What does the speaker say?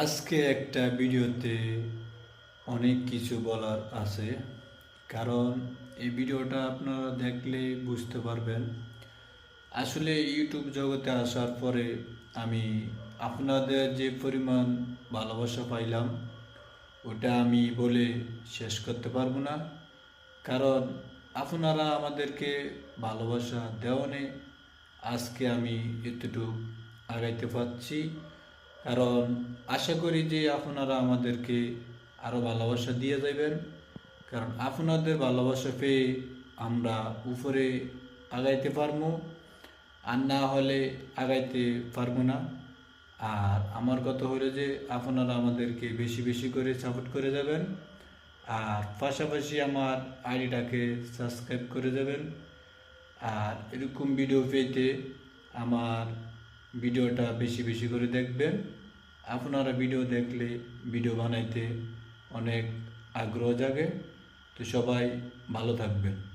আজকে একটা ভিডিওতে অনেক কিছু বলার আছে। কারণ এই ভিডিওটা আপনারা দেখলে বুঝতে পারবেন। আসলে ইউটিউব জগতে আসার পরে আমি আপনাদের যে পরিমাণ ভালোবাসা পাইলাম, ওটা আমি বলে শেষ করতে পারব না। কারণ আপনারা আমাদেরকে ভালোবাসা দেওয়ানে আজকে আমি এতটুকু আগাইতে পারছি। কারণ আশা করি যে আপনারা আমাদেরকে আরও ভালোবাসা দিয়ে যাবেন কারণ আপনাদের ভালোবাসা পেয়ে আমরা উপরে আগাইতে পারব আর না হলে আগাইতে পারব না। আর আমার কথা হলো যে আপনারা আমাদেরকে বেশি বেশি করে সাপোর্ট করে যাবেন। আর পাশাপাশি আমার আইডিটাকে সাবস্ক্রাইব করে যাবেন। আর এরকম ভিডিও পেতে আমার ভিডিওটা বেশি বেশি করে দেখবেন। আপনারা ভিডিও দেখলে ভিডিও বানাইতে অনেক আগ্রহ জাগে। তো সবাই ভালো থাকবেন।